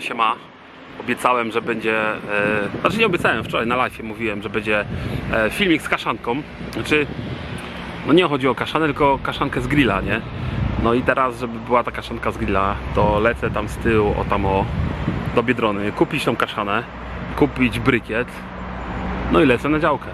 Siema, siema. Obiecałem, że będzie. E, znaczy nie obiecałem, wczoraj na live mówiłem, że będzie e, filmik z kaszanką. Znaczy, no nie chodzi o kaszanę, tylko kaszankę z grilla, nie? No i teraz, żeby była ta kaszanka z grilla, to lecę tam z tyłu, o tam o, do Biedrony, kupić tą kaszanę, kupić brykiet, no i lecę na działkę.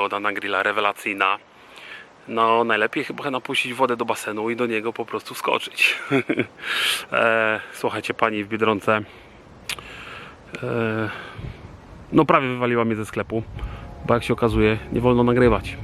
Pogoda na grilla rewelacyjna. No, najlepiej chyba napuścić wodę do basenu i do niego po prostu skoczyć. e, słuchajcie, pani w Biedronce. E, no, prawie wywaliła mnie ze sklepu, bo jak się okazuje, nie wolno nagrywać.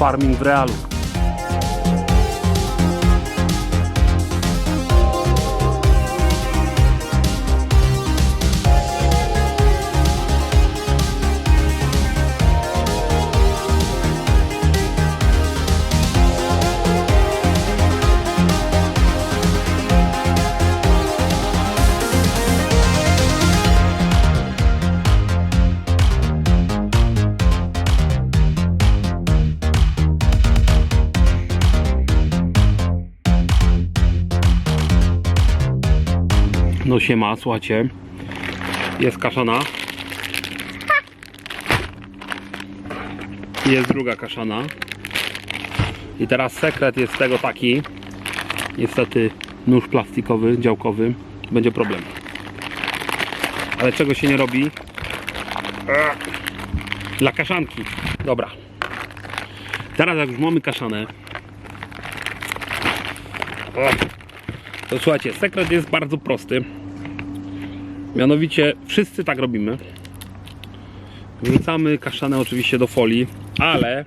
Farming w No siema, słuchajcie. Jest kaszana. Jest druga kaszana. I teraz sekret jest tego taki. Niestety nóż plastikowy, działkowy. Będzie problem. Ale czego się nie robi? Dla kaszanki. Dobra. Teraz jak już mamy kaszanę. To słuchajcie, sekret jest bardzo prosty. Mianowicie wszyscy tak robimy. Wrzucamy kaszanę oczywiście do folii, ale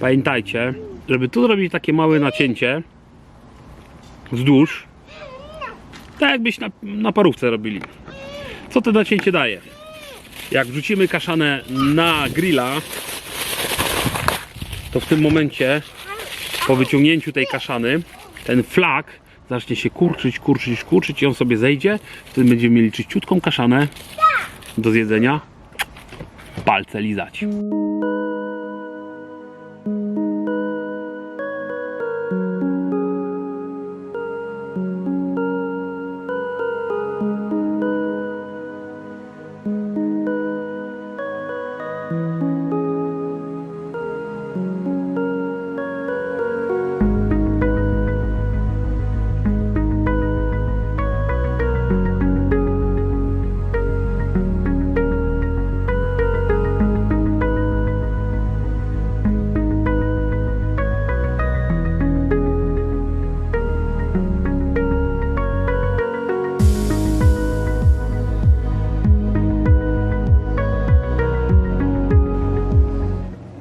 pamiętajcie, żeby tu zrobić takie małe nacięcie wzdłuż, tak jakbyś na, na parówce robili. Co to nacięcie daje? Jak wrzucimy kaszanę na grilla, to w tym momencie po wyciągnięciu tej kaszany ten flak zacznie się kurczyć, kurczyć, kurczyć i on sobie zejdzie. Wtedy będziemy mieli czyściutką kaszanę do zjedzenia. Palce lizać.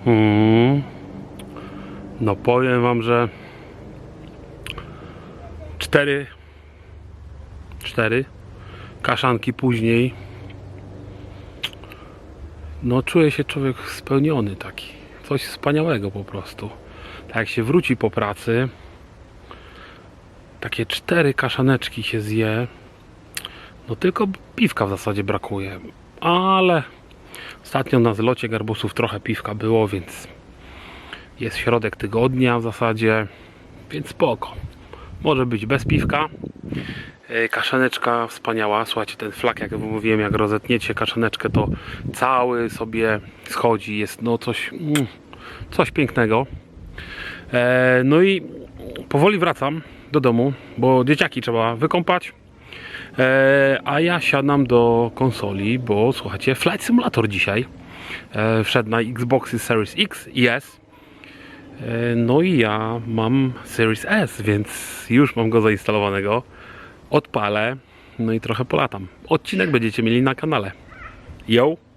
Mm. No powiem wam, że cztery cztery kaszanki później no czuje się człowiek spełniony taki. Coś wspaniałego po prostu. Tak jak się wróci po pracy takie cztery kaszaneczki się zje. No tylko piwka w zasadzie brakuje. Ale ostatnio na zlocie garbusów trochę piwka było więc jest środek tygodnia w zasadzie więc spoko może być bez piwka E, Kaszaneczka wspaniała. Słuchajcie, ten flak, jak mówiłem, jak rozetniecie kaszaneczkę, to cały sobie schodzi. Jest no coś, mm, coś pięknego. E, no i powoli wracam do domu, bo dzieciaki trzeba wykąpać. E, a ja siadam do konsoli, bo słuchajcie, Flight Simulator dzisiaj e, wszedł na Xboxy Series X i S. E, No i ja mam Series S, więc już mam go zainstalowanego. Odpalę, no i trochę polatam. Odcinek będziecie mieli na kanale. Yo!